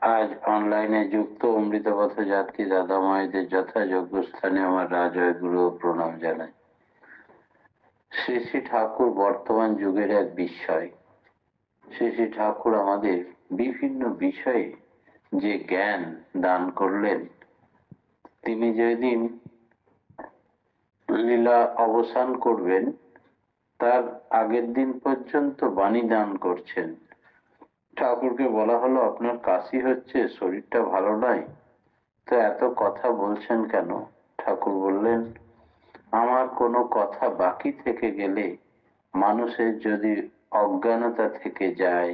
আজ অনলাইনে যুক্ত যাত্রী দাদা মায়েদের যথাযোগ্য স্থানে আমার রাজয় গুরু প্রণাম জানাই। শ্রী শ্রী ঠাকুর বর্তমান যুগের এক বিস্ময়। শ্রী শ্রী ঠাকুর আমাদের বিভিন্ন বিষয়ে যে জ্ঞান দান করলেন, তিনি যেদিন লীলা অবসান করবেন, তার আগের দিন পর্যন্ত বাণী দান করছেন। ঠাকুরকে বলা হলো, আপনার কাশি হচ্ছে, শরীরটা ভালো নয় তো এত কথা বলছেন কেন? ঠাকুর বললেন, আমার কোনো কথা বাকি থেকে গেলে মানুষের যদি অজ্ঞানতা থেকে যায়,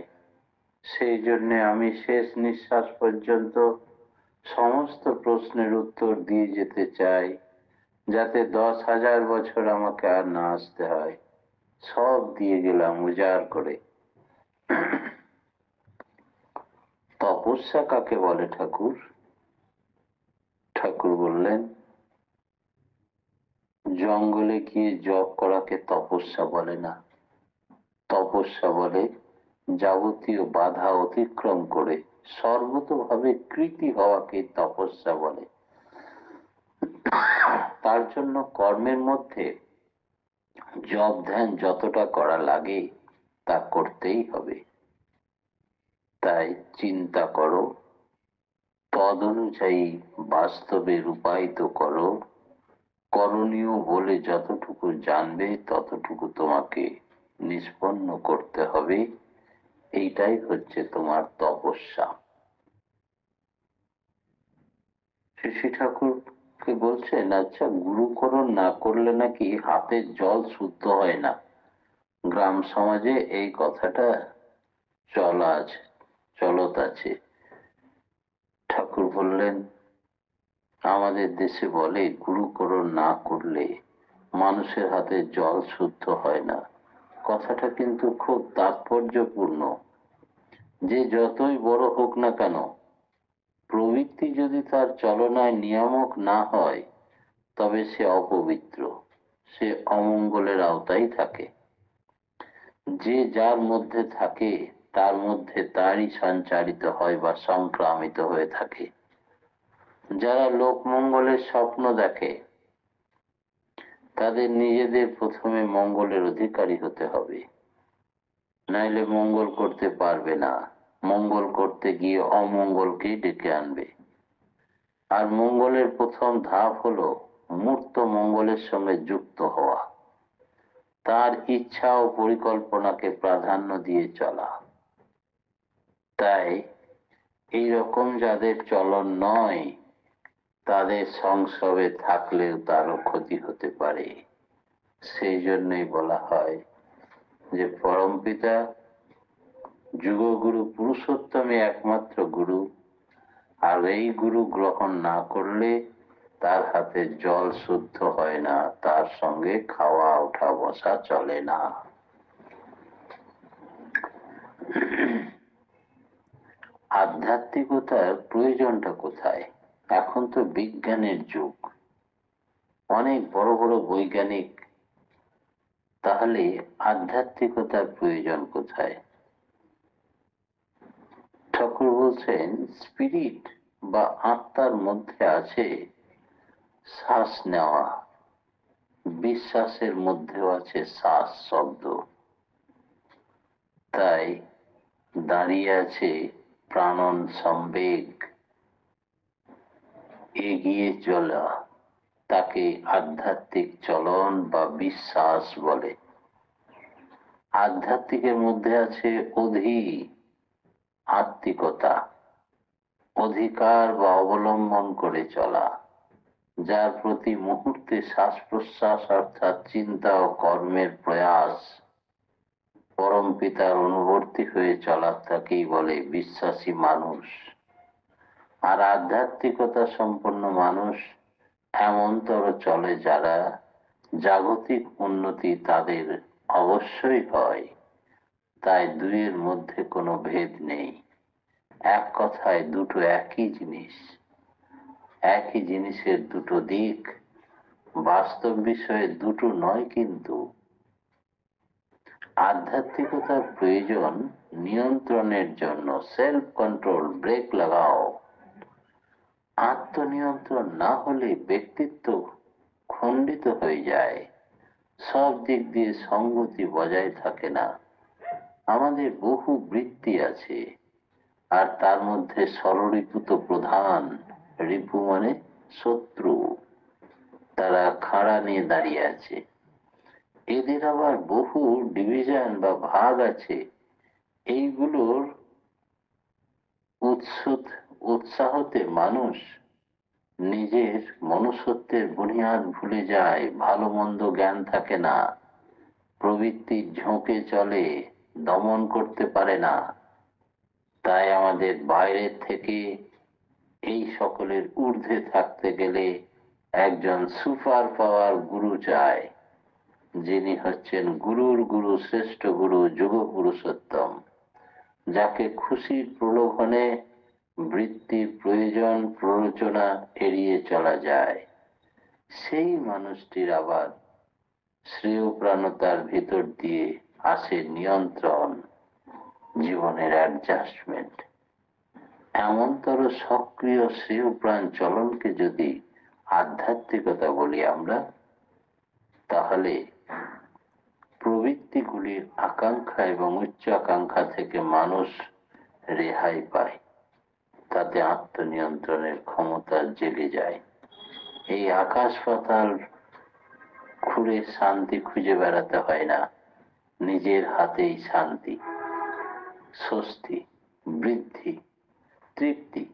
সেই জন্য আমি শেষ নিঃশ্বাস পর্যন্ত সমস্ত প্রশ্নের উত্তর দিয়ে যেতে চাই, যাতে দশ হাজার বছর আমাকে আর না আসতে হয়। সব দিয়ে গেলাম উজাড় করে। তপস্যা কাকে বলে ঠাকুর? ঠাকুর বললেন, জঙ্গলে গিয়ে জপ করাকে তপস্যা বলে না। তপস্যা বলে যাবতীয় বাধা অতিক্রম করে সর্বতভাবে কৃতি হওয়াকে তপস্যা বলে। তার জন্য কর্মের মধ্যে জব ধ্যান যতটা করা লাগে তা করতেই হবে। তাই চিন্তা করো। তদ অনুযায়ী বাস্তবে রূপায়িত করো। করণীয় বলে যতটুকু জানবে, ততটুকু তোমাকে নিষ্পন্ন করতে হবে। এইটাই হচ্ছে তোমার তপস্যা। শ্রী ঠাকুরকে বলছেন আচ্ছা গুরুকরণ না করলে নাকি হাতের জল শুদ্ধ হয় না? গ্রাম সমাজে এই কথাটা চলা আছে। চলত আছে। ঠাকুর বললেন, আমাদের দেশে বলে, গুরুকরণ না করলে মানুষের হাতে জল শুদ্ধ হয় না। কথাটা কিন্তু খুব তাৎপর্যপূর্ণ। যে যতই বড় হোক না কেন, প্রবৃত্তি যদি তার চলনায় নিয়ামক না হয়, তবে সে অপবিত্র, সে অমঙ্গলের আওতায় থাকে। যে যার মধ্যে থাকে তার মধ্যে তারই সঞ্চারিত হয় বা সংক্রামিত হয়ে থাকে। যারা লোকমঙ্গলের স্বপ্ন দেখে, তাদের নিজেদের প্রথমে মঙ্গলের অধিকারী হতে হবে। নাইলে মঙ্গল করতে পারবে না। মঙ্গল করতে গিয়ে অমঙ্গলকে ডেকে আনবে। আর মঙ্গলের প্রথম ধাপ হলো মূর্ত মঙ্গলের সঙ্গে যুক্ত হওয়া। তার ইচ্ছা ও পরিকল্পনাকে প্রাধান্য দিয়ে চলা। তাই এই রকম যাদের চলন নয়, তাদের সংসবে থাকলেও তারও ক্ষতি হতে পারে। সেই জন্যই বলা হয় যে পরমপিতা যুগগুরু পুরুষোত্তমে একমাত্র গুরু। আর এই গুরু গ্রহণ না করলে তার হাতে জল শুদ্ধ হয় না, তার সঙ্গে খাওয়া, ওঠা, বসা চলে না। আধ্যাত্মিকতার প্রয়োজনটা কোথায়? এখন তো বিজ্ঞানের যুগ। অনেক বড় বড় বৈজ্ঞানিক, তাহলে আধ্যাত্মিকতার প্রয়োজন কোথায়? ঠাকুর বলছেন, স্পিরিট বা আত্মার মধ্যে আছে শ্বাস নেওয়া। বিশ্বাসের মধ্যেও আছে শ্বাস শব্দ। তাই দাঁড়িয়ে আছে প্রাণন সম্বেগ এগিয়ে চলা, তাকে আধ্যাত্মিক চলন বা বিশ্বাস বলে। আধ্যাত্মিকের মধ্যে আছে অধি আত্মিকতা অধিকার বা অবলম্বন করে চলা, যার প্রতি মুহূর্তে শ্বাস প্রশ্বাস অর্থাৎ চিন্তা ও কর্মের প্রয়াস। পরম পিতার অনুবর্তী হয়ে চলার তাকেই বলে বিশ্বাসী মানুষ। আর আধ্যাত্মিকতা সম্পন্ন মানুষ এমনতর চলে যারা জাগতিক উন্নতি তাদের অবশ্যই হয়। তাই দুইয়ের মধ্যে কোনো ভেদ নেই। এক কথায় দুটো একই জিনিস। একই জিনিসের দুটো দিক। বাস্তব বিষয়ে দুটো নয় কিন্তু আধ্যাত্মিকতার প্রয়োজন, নিয়ন্ত্রণের জন্য সেলফ কন্ট্রোল ব্রেক লাগাও। আত্মনিয়ন্ত্রণ না হলে ব্যক্তিত্ব খণ্ডিত হয়ে যায়। সব দিক দিয়ে সংগতি বজায় থাকে না। আমাদের বহু বৃত্তি আছে, আর তার মধ্যে ষড়রিপুত প্রধান রিপু মানে শত্রু। তারা খাড়া নিয়ে দাঁড়িয়ে আছে। এদের আবার বহু ডিভিশন বা ভাগ আছে। এইগুলোর উৎসুত উৎসাহতে মানুষ নিজের মনুষ্যত্বের বুনিয়াদ ভুলে যায়, ভালো মন্দ জ্ঞান থাকে না, প্রবৃত্তির ঝোঁকে চলে, দমন করতে পারে না। তাই আমাদের বাইরের থেকে এই সকলের ঊর্ধ্বে থাকতে গেলে একজন সুপার পাওয়ার গুরু চায়। যিনি হচ্ছেন গুরুর গুরু, শ্রেষ্ঠ গুরু, যুগ পুরুষোত্তম, যাকে খুশির প্রলোভনে বৃত্তির প্রয়োজন, প্ররোচনা এড়িয়ে চলা যায়। সেই মানুষটির আবার শ্রেয়প্রাণতার ভিতর দিয়ে আসে নিয়ন্ত্রণ, জীবনের অ্যাডজাস্টমেন্ট। এমনতর সক্রিয় শ্রেয়প্রাণ চলনকে যদি আধ্যাত্মিকতা বলি আমরা, তাহলে প্রবৃত্তিগুলির আকাঙ্ক্ষা এবং উচ্চ আকাঙ্ক্ষা থেকে মানুষ রেহাই পায়। তাতে আত্মনিয়ন্ত্রণের ক্ষমতা জেগে যায়। এই আকাশ পাতাল খুঁড়ে শান্তি খুঁজে বেড়াতে হয় না। নিজের হাতেই শান্তি, স্বস্তি, বৃদ্ধি, তৃপ্তি,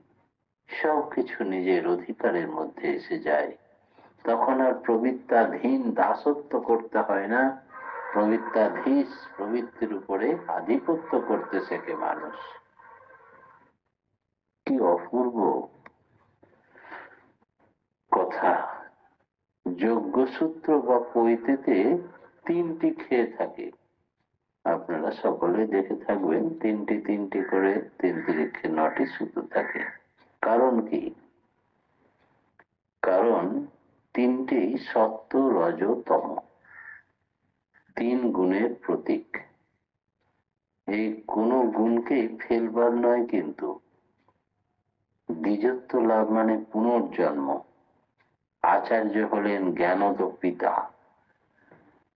সবকিছু নিজের অধিকারের মধ্যে এসে যায়। তখন আর প্রবৃত্তাধীন দাসত্ব করতে হয় না। প্রবৃত্তাধীশ প্রবৃত্তির উপরে আধিপত্য করতে শেখে মানুষ। কি অপূর্ব কথা। যজ্ঞসূত্র বা পৈতেতে তিনটি খেয়ে থাকে। আপনারা সকলে দেখে থাকবেন তিনটি তিনটি করে তিন তিরিখে নটি সূত্র থাকে। কারণ কি? কারণ তিনটি সত্য, রজ, তম। তিন গুণের প্রতীক। এই কোনো গুণকেই ফেলবার নয় কিন্তু। দ্বিজত্ব লাভ মানে পুনর্জন্ম। আচার্য হলেন জ্ঞানদ পিতা।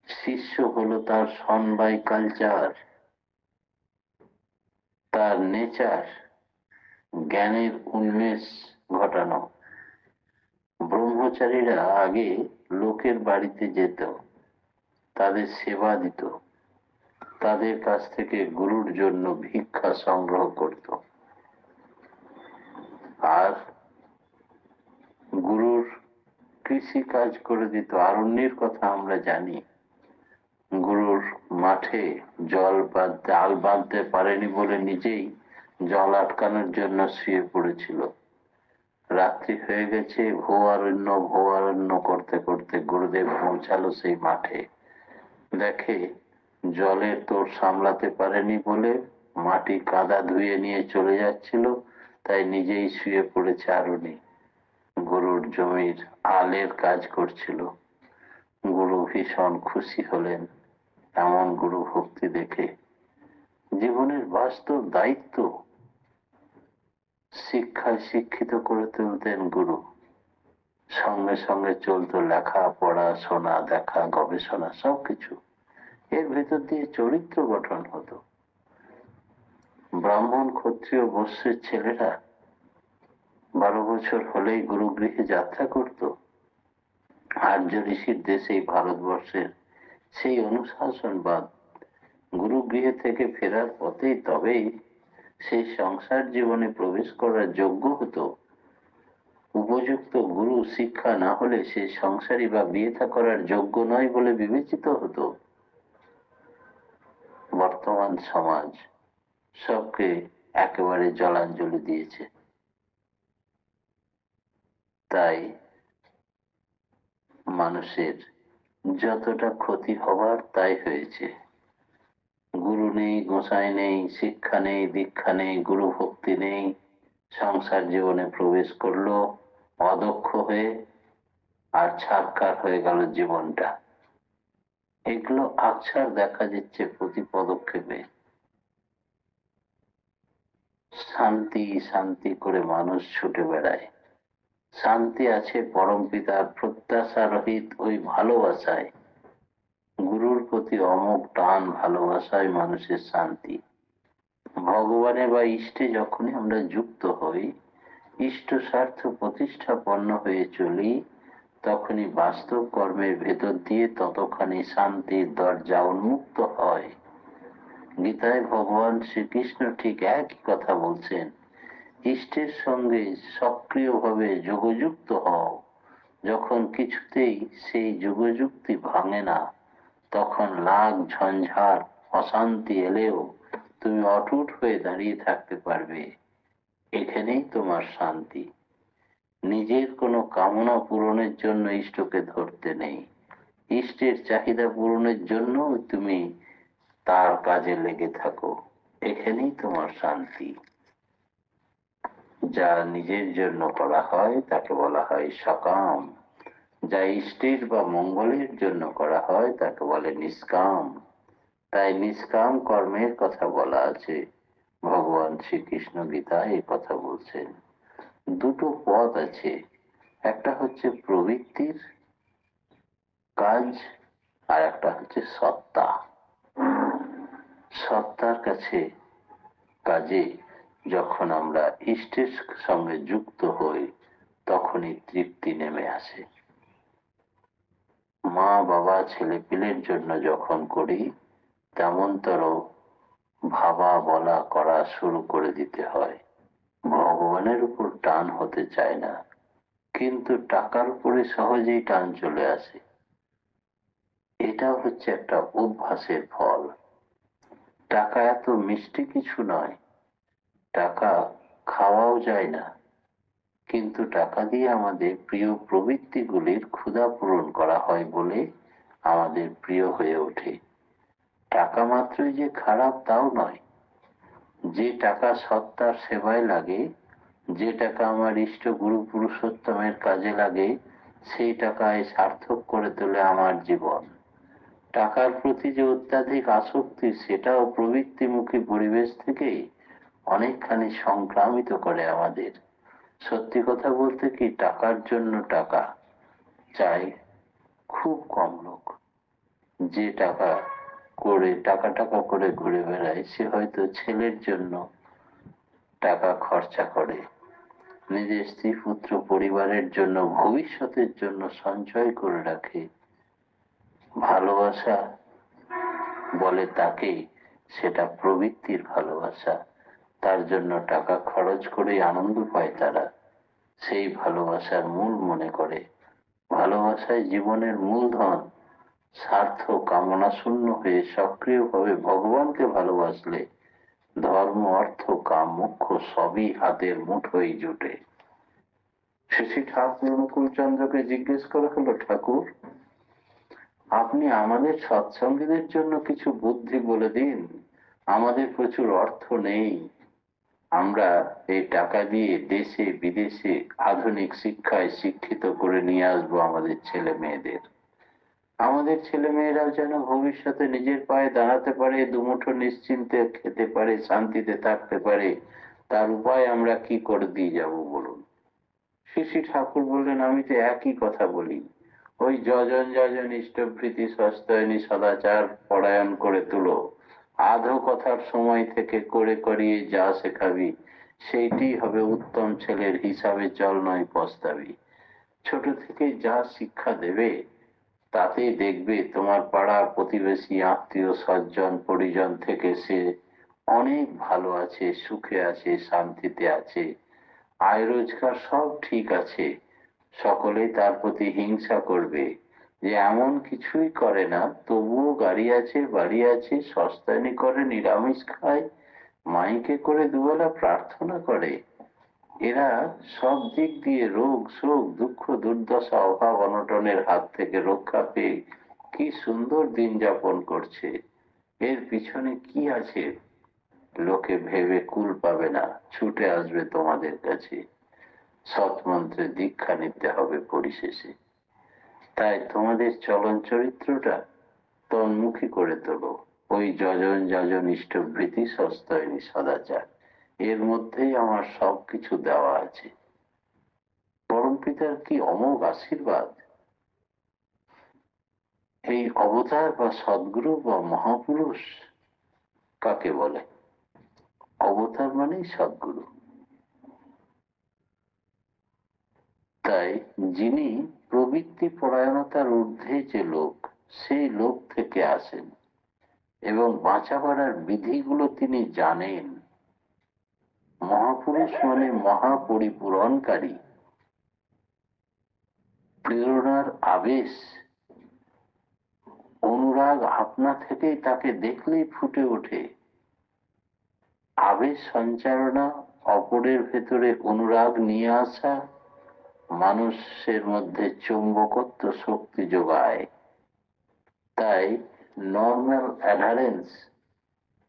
শিষ্য হলো তার সন বাই কালচার। তার নেচার, জ্ঞানের উন্মেষ ঘটানো। ব্রহ্মচারীরা আগে লোকের বাড়িতে যেত। তাদের সেবা দিত। তাদের কাছ থেকে গুরুর জন্য ভিক্ষা সংগ্রহ করত। আর গুরুর কৃষি কাজ করে দিত। আরণ্যের কথা আমরা জানি। গুরুর মাঠে জল বাঁধতে আল বাঁধতে পারেনি বলে নিজেই জল আটকানোর জন্য শুয়ে পড়েছিল। রাত্রি হয়ে গেছে। ভো অরণ্য ভো অরণ্য করতে করতে গুরুদেব পৌঁছালো সেই মাঠে। দেখে জলের তোর সামলাতে পারেনি বলে মাটি কাদা ধুয়ে নিয়ে চলে যাচ্ছিল, তাই নিজেই শুয়ে পড়েছে আরুনি। গরুর জমির আলের কাজ করছিল। গুরু ভীষণ খুশি হলেন এমন গুরু ভক্তি দেখে। জীবনের বাস্তব দায়িত্ব শিক্ষায় শিক্ষিত করে তুলতেন গুরু। সঙ্গে সঙ্গে চলতো লেখা পড়া শোনা, দেখা, গবেষণা, সবকিছু। এর ভেতর দিয়ে চরিত্র গঠন হতো। ব্রাহ্মণ, ক্ষত্রিয় বস্যের ছেলেরা বারো বছর হলেই গুরুগৃহে যাত্রা করত। আর্য ঋষির দেশেই ভারতবর্ষের সেই অনুশাসনবাদ গুরুগৃহে থেকে ফেরার পথেই তবেই সেই সংসার জীবনে প্রবেশ করার যোগ্য হতো। উপযুক্ত গুরু শিক্ষা না হলে সে সংসারী বা বিয়ে থা করার যোগ্য নয় বলে বিবেচিত হতো। বর্তমান সমাজ সবকে একেবারে জলাঞ্জলি দিয়েছে। তাই মানুষের যতটা ক্ষতি হবার তাই হয়েছে। গুরু নেই, গোসাই নেই, শিক্ষা নেই, দীক্ষা নেই গুরু ভক্তি নেই, সংসার জীবনে প্রবেশ করল, অদক্ষ হয়ে আর ছাড়কার হয়ে গেল জীবনটা। এগুলো আকছার দেখা যাচ্ছে প্রতি পদক্ষেপে। শান্তি শান্তি করে মানুষ ছুটে বেড়ায়। শান্তি আছে পরম পিতার প্রত্যাশা রহিত ওই ভালোবাসায়। গুরুর প্রতি অমোক টান ভালোবাসায় মানুষের শান্তি। ভগবানে বা ইষ্টে যখনই আমরা যুক্ত হই, ইষ্ট স্বার্থ প্রতিষ্ঠাপন্ন হয়ে চলি তখনই বাস্তব কর্মের ভেতর দিয়ে ততখানি শান্তির দরজা উন্মুক্ত হয়। গীতায় ভগবান শ্রীকৃষ্ণ ঠিক একই কথা বলছেন, ইষ্টের সঙ্গে সক্রিয়ভাবে যোগযুক্ত হও। যখন কিছুতেই সেই যোগযুক্তি ভাঙে না, তখন লাগ ঝঞ্ঝাট, অশান্তি এলেও তুমি অটুট হয়ে দাঁড়িয়ে থাকতে পারবে। এখানেই তোমার শান্তি। নিজের কোনো কামনা পূরণের জন্য ইষ্টকে ধরতে নেই। ইষ্টের চাহিদা পূরণের জন্য তুমি তার কাজে লেগে থাকো। এখানেই তোমার শান্তি। যা নিজের জন্য করা হয়, তাকে বলা হয় সকাম। যা ইষ্টের বা মঙ্গলের জন্য করা হয়, তাকে বলে নিষ্কাম। তাই নিষ্কাম কর্মের কথা বলা আছে। ভগবান শ্রীকৃষ্ণ গীতা এই কথা বলছেন। দুটো পথ আছে। একটা হচ্ছে প্রবৃত্তির কাজ, আর একটা হচ্ছে সত্তা। সত্তার কাছে কাজে যখন আমরা ইষ্টের সঙ্গে যুক্ত হই, তখনই তৃপ্তি নেমে আসে। মা, বাবা, ছেলে পিলের জন্য যখন করি তেমনতর ভাবা বলা করা শুরু করে দিতে হয়। ভগবানের উপর টান হতে চায় না, কিন্তু টাকার উপরে সহজেই টান চলে আসে। এটা হচ্ছে একটা অভ্যাসের ফল। টাকা এত মিষ্টি কিছু নয়। টাকা খাওয়াও যায় না। কিন্তু টাকা দিয়ে আমাদের প্রিয় প্রবৃত্তিগুলির ক্ষুধা পূরণ করা হয় বলে আমাদের প্রিয় হয়ে ওঠে। টাকা মাত্রই যে খারাপ তাও নয়। যে টাকা সত্তার সেবায় লাগে যে টাকা আমার ইষ্ট গুরু পুরুষোত্তমের কাজে লাগে, সেই টাকায় সার্থক করে তোলে আমার জীবন। টাকার প্রতি যে অত্যাধিক আসক্তি, সেটাও প্রবৃত্তিমুখী পরিবেশ থেকে অনেকখানি সংক্রামিত করে আমাদের। সত্যি কথা বলতে কি, টাকার জন্য টাকা চাই খুব কম লোক। যে টাকা করে, টাকা টাকা করে ঘুরে বেড়ায়, সে হয়তো ছেলের জন্য টাকা খরচা করে। নিজের স্ত্রী পুত্র পরিবারের জন্য, ভবিষ্যতের জন্য সঞ্চয় করে রাখে। ভালোবাসা বলে তাকে সেটা প্রবৃত্তির ভালোবাসা। তার জন্য টাকা খরচ করে আনন্দ পায় তারা। সেই ভালোবাসার মূল মনে করে। ভালোবাসায় জীবনের মূলধন। স্বার্থ কামনা শূন্য হয়ে সক্রিয়ভাবে ভগবানকে ভালোবাসলে ধর্ম, অর্থ, কাম, মুখ্য সবই হাতের মুঠোই জুটে। শ্রী ঠাকুর অনুকূল চন্দ্রকে জিজ্ঞেস করা হলো ঠাকুর, আপনি আমাদের সৎসঙ্গীদের জন্য কিছু বুদ্ধি বলে দিন। আমাদের প্রচুর অর্থ নেই। আমরা এই টাকা দিয়ে দেশে বিদেশে আধুনিক শিক্ষায় শিক্ষিত করে নিয়ে আসব আমাদের ছেলে মেয়েদের আমাদের ছেলে মেয়েরাও যেন ভবিষ্যতে নিজের পায়ে দাঁড়াতে পারে, দুমুঠো নিশ্চিন্তে খেতে পারে, শান্তিতে থাকতে পারে, তার উপায় আমরা কি করে দিয়ে যাব বলুন? শ্রী ঠাকুর বললেন, আমি তো একই কথা বলি। ওই যজন যজন ইষ্টভৃতি সস্তায়নী সদাচার পরায়ণ করে তুলো। আধো কথার সময় থেকে করে করিয়ে যা শেখাবি, সেইটি হবে উত্তম ছেলের হিসাবে চল নয় পস্তাবি। ছোট থেকে যা শিক্ষা দেবে তাতেই দেখবে তোমার পাড়া প্রতিবেশী, আত্মীয় সজ্জন পরিজন থেকে সে অনেক ভালো আছে, সুখে আছে, শান্তিতে আছে। আয় রোজগার সব ঠিক আছে। সকলেই তার প্রতি হিংসা করবে। যে এমন কিছুই করে না, তবুও গাড়ি আছে, বাড়ি আছে সস্তানি করে নিরামিষ খায়, মাইকে করে দুবেলা প্রার্থনা করে। এরা সব দিক দিয়ে রোগ, শোক, দুঃখ, দুর্দশা, অভাব, অনটনের হাত থেকে রক্ষা পেয়ে কি সুন্দর দিন যাপন করছে। এর পিছনে কি আছে? লোকে ভেবে কুল পাবে না, ছুটে আসবে তোমাদের কাছে। সৎ মন্ত্রে দীক্ষা নিতে হবে পরিশেষে। তাই তোমাদের চলন চরিত্রটা তন্মুখী করে তোলো। ওই যজন যজন ইষ্টভৃতি সস্তয়নী, সদাচার। এর মধ্যেই আমার সবকিছু দেওয়া আছে। পরম পিতার কি অমোঘ আশীর্বাদ? এই অবতার বা সদ্গুরু বা মহাপুরুষ কাকে বলে? অবতার মানেই সদ্গুরু। তাই যিনি প্রবৃত্তি পরায়ণতার ঊর্ধ্বে যে লোক, সেই লোক থেকে আসেন এবং বাঁচা বাড়ার বিধিগুলো তিনি জানেন। মহাপুরুষ মানে মহাপরিপূরণকারী। প্রেরণার আবেশ। অনুরাগ আপনা থেকেই তাকে দেখলেই ফুটে ওঠে। আবেশ সঞ্চারণা, অপরের ভেতরে অনুরাগ নিয়ে আসা, মানুষের মধ্যে চুম্বকত্ব শক্তি যোগায়। তাই নর্মাল অ্যাডারেন্স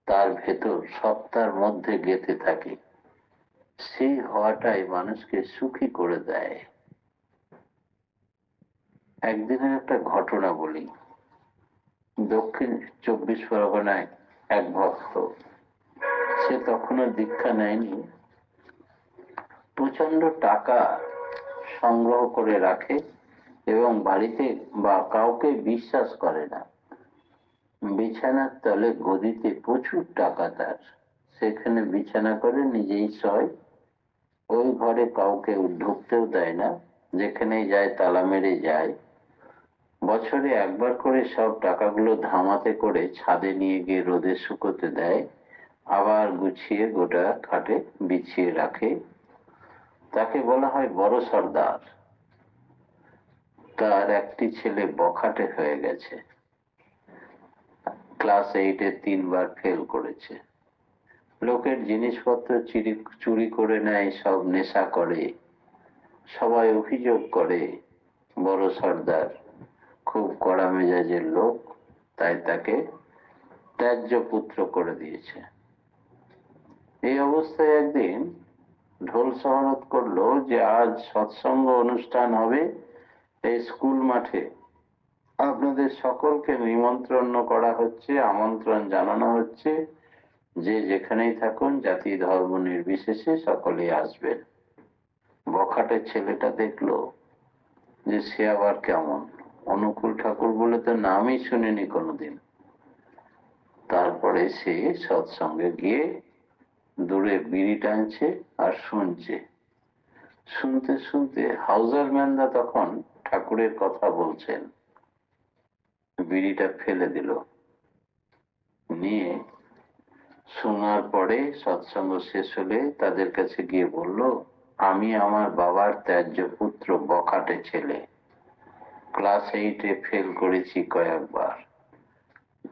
তার ভেতর সত্তার মধ্যে গেঁথে থাকে। সেই হওয়াটাই মানুষকে সুখী করে দেয়। একদিনের একটা ঘটনা বলি। দক্ষিণ চব্বিশ পরগনায় এক ভক্ত, সে তখনও দীক্ষা নেয়নি। প্রচণ্ড টাকা সংগ্রহ করে রাখে এবং বাড়িতে বা কাউকে বিশ্বাস করে না। বিছানার তলে গদিতে প্রচুর টাকা তার। সেখানে বিছানা করে নিজেই শয় ওই ঘরে কাউকে ঢুকতেও দেয় না, যেখানেই যায় তালা মেরে যায়। বছরে একবার করে সব টাকাগুলো ধামাতে করে ছাদে নিয়ে গিয়ে রোদে শুকোতে দেয়, আবার গুছিয়ে গোটা খাটে বিছিয়ে রাখে। তাকে বলা হয় বড় সর্দার। তার একটি ছেলে বখাটে হয়ে গেছে। ক্লাস এইটে তিনবার ফেল করেছে। লোকের জিনিসপত্র চুরি চুরি করে নেয়, সব নেশা করে। সবাই অভিযোগ করে, বড় সর্দার, খুব কড়া মেজাজের লোক, তাই তাকে ত্যায্য পুত্র করে দিয়েছে। এই অবস্থায় একদিন ঢোল শহরত করল যে আজ সৎসঙ্গ অনুষ্ঠান হবে এই স্কুল মাঠে। আপনাদের সকলকে নিমন্ত্রণ করা হচ্ছে, আমন্ত্রণ জানানো হচ্ছে। যে যেখানেই থাকুন, জাতি ধর্ম নির্বিশেষে সকলেই আসবেন। বখাটের ছেলেটা দেখল যে সে আবার কেমন। অনুকূল ঠাকুর বলে তো নামই শুনিনি কোনোদিন। তারপরে সে সৎসঙ্গে গিয়ে দূরে বিড়ি টানছে আর শুনছে। শুনতে শুনতে হাউজার ম্যানদা তখন ঠাকুরের কথা বলছেন। বিড়িটা ফেলে দিল। নিয়ে শোনার পরে সৎসঙ্গ শেষ হলে তাদের কাছে গিয়ে বলল, আমি আমার বাবার ত্যায্য পুত্র বখাটে ছেলে। ক্লাস এইটে ফেল করেছি কয়েকবার।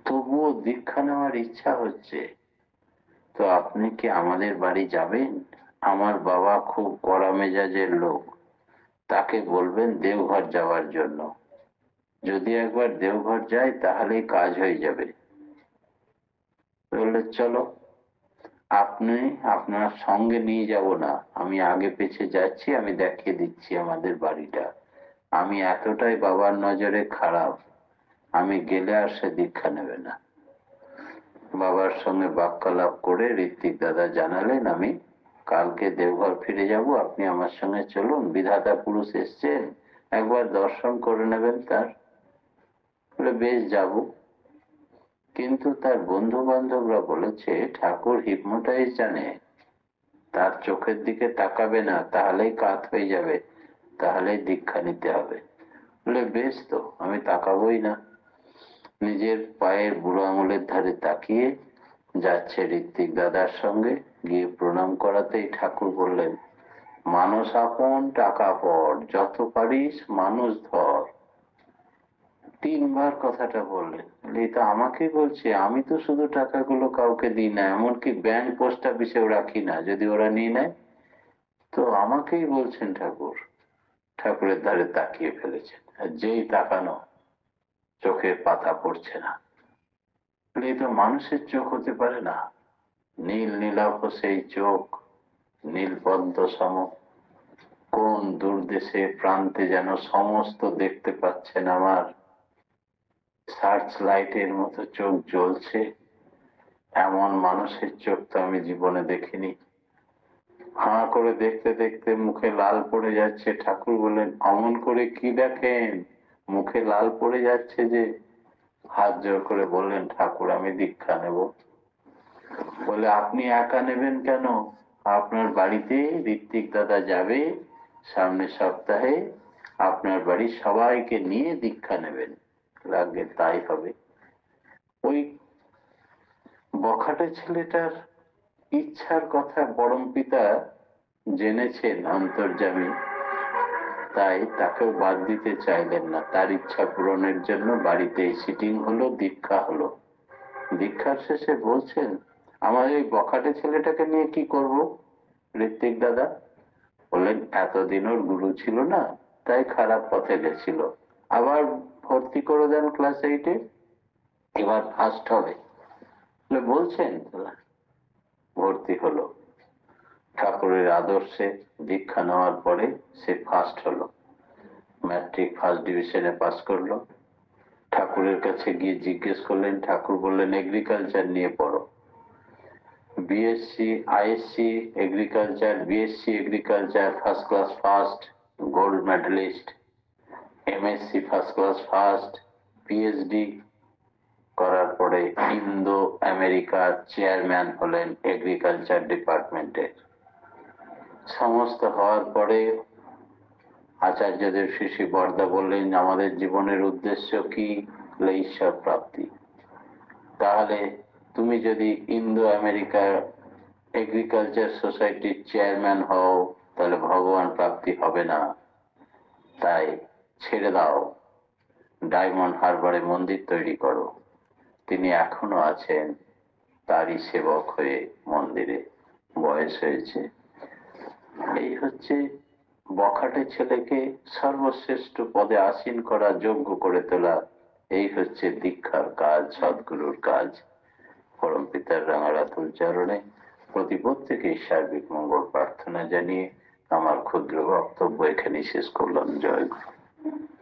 তবুও দীক্ষা নেওয়ার ইচ্ছা হচ্ছে। তো আপনি কি আমাদের বাড়ি যাবেন? আমার বাবা খুব কড়া মেজাজের লোক। তাকে বলবেন দেওঘর যাওয়ার জন্য। যদি একবার দেওঘর যায় তাহলেই কাজ হয়ে যাবে। বললে, চলো, আপনি আপনার সঙ্গে নিয়ে যাব না। আমি আগে পেছে যাচ্ছি, আমি দেখিয়ে দিচ্ছি আমাদের বাড়িটা। আমি এতটাই বাবার নজরে খারাপ, আমি গেলে আর সে দীক্ষা নেবে না। বাবার সঙ্গে বাক্যালাপ করে ঋত্বিক দাদা জানালেন, আমি কালকে দেওঘর ফিরে যাব, আপনি আমার সঙ্গে চলুন। বিধাতা পুরুষ এসছেন, একবার দর্শন করে নেবেন তার। বেশ, যাব। কিন্তু তার বন্ধু বান্ধবরা বলেছে, ঠাকুর হিপনোটাইজ জানে। তার চোখের দিকে তাকাবে না, তাহলেই কাত হয়ে যাবে। তাহলেই দীক্ষা নিতে হবে। বলে, বেশ তো, আমি তাকাবই না। নিজের পায়ের বুড়ো আঙুলের ধারে তাকিয়ে যাচ্ছে ঋত্বিক দাদার সঙ্গে। গিয়ে প্রণাম করাতেই ঠাকুর বললেন, মানুষ আপন, টাকা পর যত পারিস মানুষ ধর। তিনবার কথাটা বললেন এটা আমাকে বলছে, আমি তো শুধু টাকাগুলো কাউকে দিই না, এমনকি ব্যাংক পোস্ট অফিসেও রাখি না, যদি ওরা নিয়ে নেয়? তো আমাকেই বলছেন ঠাকুর। ঠাকুরের ধারে তাকিয়ে ফেলেছেন। আর যেই তাকানো, চোখের পাতা পড়ছে না। এই তো মানুষের চোখ হতে পারে না। নীল নীলাভ সেই চোখ নীল পদ্ম সম। কোন দূর দেশে প্রান্তে যেন সমস্ত দেখতে পাচ্ছেন আমার সার্চ লাইটের মতো চোখ জ্বলছে। এমন মানুষের চোখ তো আমি জীবনে দেখিনি। হাঁ করে দেখতে দেখতে মুখে লাল পড়ে যাচ্ছে। ঠাকুর বললেন, অমন করে কি দেখেন? মুখে লাল পড়ে যাচ্ছে যে? হাত জোর করে বললেন, ঠাকুর, আমি দীক্ষা নেব। বলে, আপনি একা নেবেন কেন? আপনার বাড়িতে ঋত্বিক দাদা যাবে। সামনের সপ্তাহে আপনার বাড়ির সবাইকে নিয়ে দীক্ষা নেবেন। লাগবে তাই হবে। ওই বখাটে ছেলেটার ইচ্ছার কথা পরম পিতা জেনেছেন অন্তর্জামী তাই তাকেও বাদ দিতে চাইলেন না। তার ইচ্ছা পূরণের জন্য বাড়িতে সিটিং হলো, দীক্ষা হলো। দীক্ষার শেষে বলছেন, আমার ওই বখাটে ছেলেটাকে নিয়ে কি করব? ঋত্বিক দাদা বললেন, এতদিন ওর গুরু ছিল না, তাই খারাপ পথে গেছিল। আবার ভর্তি করে দেন ক্লাস এইটে এবার ফার্স্ট হবে। বলে, বলছেন ভর্তি হলো। ঠাকুরের আদর্শে দীক্ষা নেওয়ার পরে সে ফার্স্ট হলো। ম্যাট্রিক ফার্স্ট ডিভিশনে পাস করল। ঠাকুরের কাছে গিয়ে জিজ্ঞেস করলেন ঠাকুর বললেন এগ্রিকালচার নিয়ে পড়ো। BSc ISc agriculture BSc agriculture first class first gold medalist MSc first class first PhD করার পরে ইন্দো আমেরিকার চেয়ারম্যান হলেন এগ্রিকালচার ডিপার্টমেন্টের সমস্ত হওয়ার পরে আচার্যদেব শিশি বর্দা বললেন, আমাদের জীবনের উদ্দেশ্য কি? ঈশ্বর প্রাপ্তি। তাহলে তুমি যদি ইন্দো আমেরিকার এগ্রিকালচার সোসাইটির চেয়ারম্যান হও, তাহলে ভগবান প্রাপ্তি হবে না। তাই ছেড়ে দাও। ডায়মন্ড হারবারে মন্দির তৈরি করো। তিনি এখনও আছেন। তারই সেবক হয়ে মন্দিরে বয়স হয়েছে। এই হচ্ছে বখাটে ছেলেকে সর্বশ্রেষ্ঠ পদে আসীন করা, যোগ্য করে তোলা। এই হচ্ছে দীক্ষার কাজ, সদ্গুরুর কাজ। পরম পিতার রাঙারাতুল চরণে প্রতি প্রত্যেকেই সার্বিক মঙ্গল প্রার্থনা জানিয়ে আমার ক্ষুদ্র বক্তব্য এখানে শেষ করলাম। জয় গুরু। Thank you.